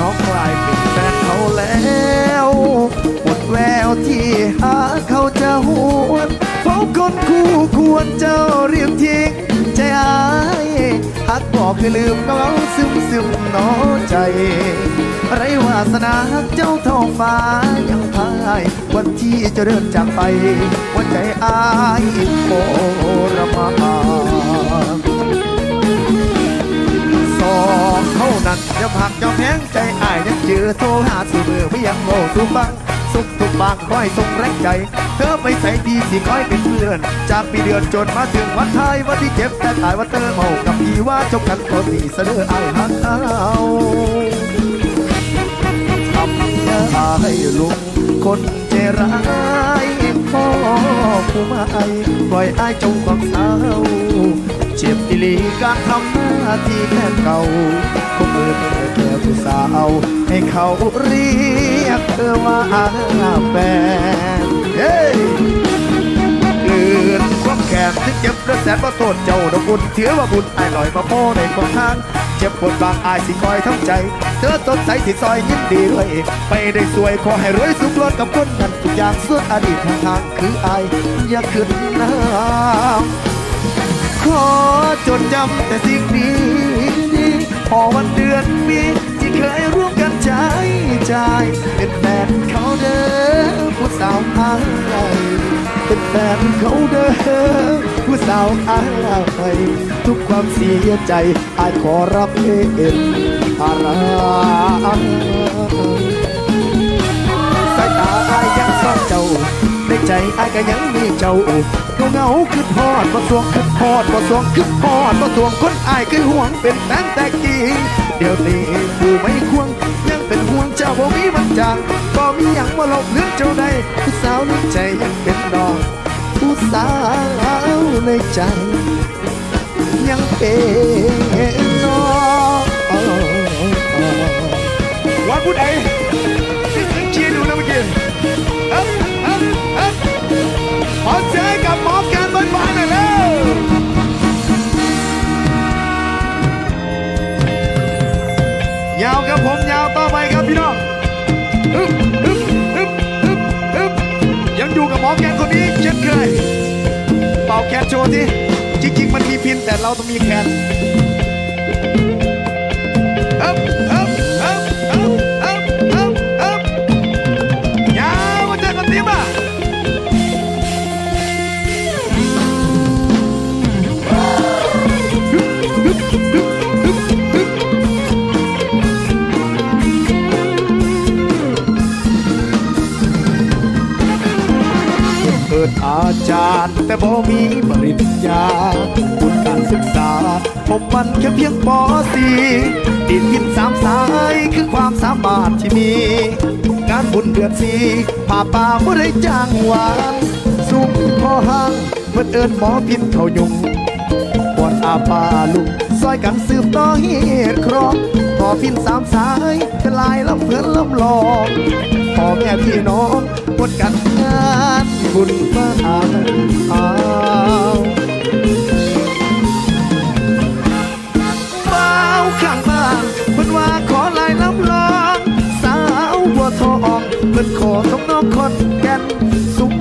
น้องกลายเป็นแฟนเขาแล้วหมดแววที่หาเขาจะหวนพราะคนคู่ควรเจ้าเรียมทิ้งใจอายหักบอกให้ลืมน้องซึมซึมน้อใจ ไรวาสนาเจ้าท้องฟ้ายังพายวันที่จะเดินจากไปวันใจอายโอระมาสองเท่านั้นจะผักจะแพงใจ อายยังเจอโทรหาสู่มือไม่ยังโง่สู่ฟัง สุขทุกบางคอยส่งแรงใจ เธอไปใส่ดีสิคอยเป็นเพื่อน จากปีเดือนจนมาถึงวันไทายวันที่เจ็บแต่ตายว่าเธอเมากับพี่ว่าจบกันตอนนี้เสนออายหักเอาทำได้ลุงคนใจร้ายพ่อผู้ไม่ปล่อยอายจงความเศร้าเจ็บอีหลีการทำหน้าที่แค่เก่าคงเอินแค่ ผู้สาว ให้เขาเรียกเธอว่าแฟนเฮ้ยเกินความแค้นที่เจ็บและแสนว่าโทษเจ้าดอกบุญถือว่าบุญไอายลอยมาโพในกองทาง เจ็บปวดบางอายสิคอยทั้งใจ เธอสดใสที่ซอยยินดีด้วยไปได้สวยขอให้รวยสุขล้นกับคนนั้นทุกอย่างส่วนอดีตทางทางคืออายอย่าขึ้นน้ำขอจดจำแต่สิ่งดี พอวันเดือนปี ใจ เป็นแฟนเขาเด้อผู้สาวอายเป็นแฟนเขาเด้อผู้สาวอายทุกความเสียใจอายขอรับเองภาระสายตาอายยังซ่อนเจ้าในใจอายก็ยังมีเจ้าเงาเงาคือพอดบ่สวงคือพอดบ่สวงคือพอดบ่สวงคนอายคือห่วงเป็นแฟนแต่กี้เดี๋ยวนี้ผู้ไม่ควงยังเป็นห่วง เจ้าบ่มีมันจังบ่มีหยังมาหลบเลือนเจ้าใดผู้สาวในใจยังเป็นดอกผู้สาวในใจ ยังเป็นดอกว่าผู้ใดเครับผมยาวต่อไปครับพี่น้องฮึบฮึบฮึบฮึบฮึบยังอยู่กับหมอแกนคนนี้เช่นเคย เป่าแคนโชว์สิจริง ๆ มันมีพินแต่เราต้องมีแคน แต่บ่มีปริญญาคุณการศึกษา ผมมันแค่เพียงปอสี่ดินยินสามสายคือความสามารถที่มีงานบุญเดือนสีผ่าป่าบ่ได้จ้างหวานสุมพอห่างเพื่อเอินหมอพินเขายุงปวดอาปาลุกซอยกันสืบต่อเหตุครองต่อพินสามสายเป็นลายลำเพื่อนลำลองพ่อ แม่พี่น้องปวดกันงานบุญมาอ้าวเบ้าข้างบ้านเพิ่นว่าขอลายล้ำลองสาวบัวทองเพิ่นขอต้องน้องคนแกันสุข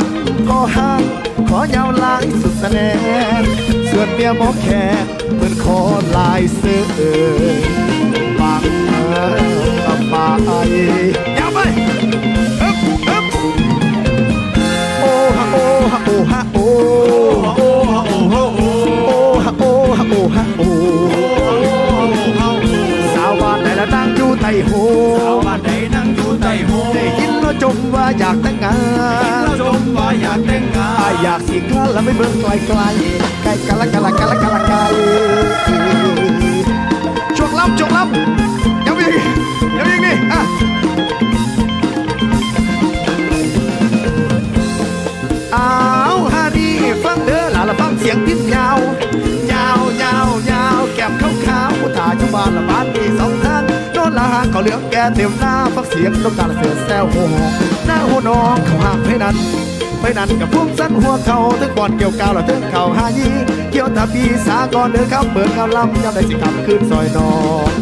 ก็ห่างขอยาวลายสุดแสนงส่วนเมียหมอแขกเพิ่นขอลายเสื้อ แล้วไม่เบิ่งไกลไกลไกลกันละกันละกันละกันละไกลช่วงล่ำช่วงล่ำยังมียังมีอีกนี่อะอ้าวฮานี่ฟังเด้อหลาละฟังเสียงพินยาวยาวยาวยาวแก้มขาวขาวตาอยู่บ้านละบ้านมีสองท่างโน่นละหางเขาเหลืองแก่เต็มหน้าฟังเสียงต้องการเสือแซวโหหน้าหัวน้องเขาห้ามให้นั้น ไปนั่นกับพวกสั้นหัวเขาถึงกอนเกี่ยวกาวแล้วถึงเข่าหายีเกี่ยวตาปีสากอนเดินข้ามเบิดข้าลำยามได้สิขับขึ้นซอยนอน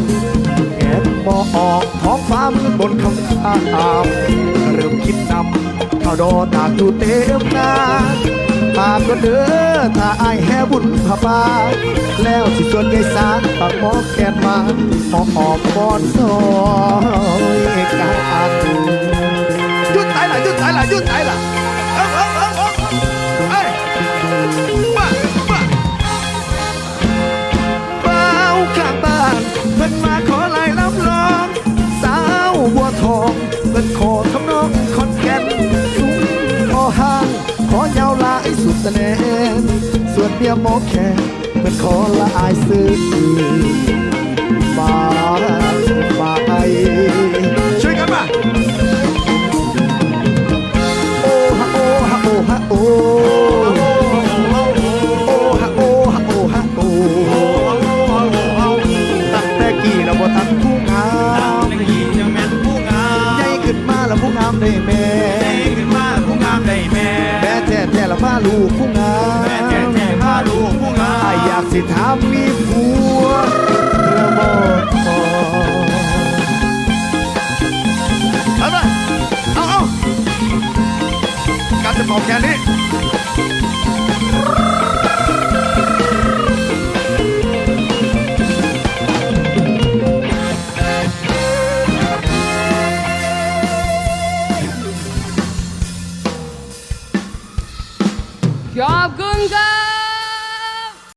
แงดมอออกท้องฟ้ามืดบนคำคามเริ่มคิดนำข้าวดอตากอยู่เต็มหน้าปากก็เด้อถ้าอายแห่บุญพาบาแล้วสิส่วนใหญ่สางปากหมอแกนมาหมอออกบอนซอยกันยุดตายละยุดตายละยุดตายละ สาวบัวทองเพิ่นขอทำนองคอแก่นสูงขอห้างขอยาวลายสุดแสนนส่วนเมียหมแขกเพิ่นขอละอายซื้อมามาไอ มาแล้วผู้งามได้แม่เด้ขึ้นมาผู้งามได้แม่แม่แท้แท้ละมาลูกผู้งามแม่แท้แท้พาลูกผู้งามอ้ายอยากสิถามมีผัวเรือบ่พอเอาไปเอาเอาการจะตอบแค่นี้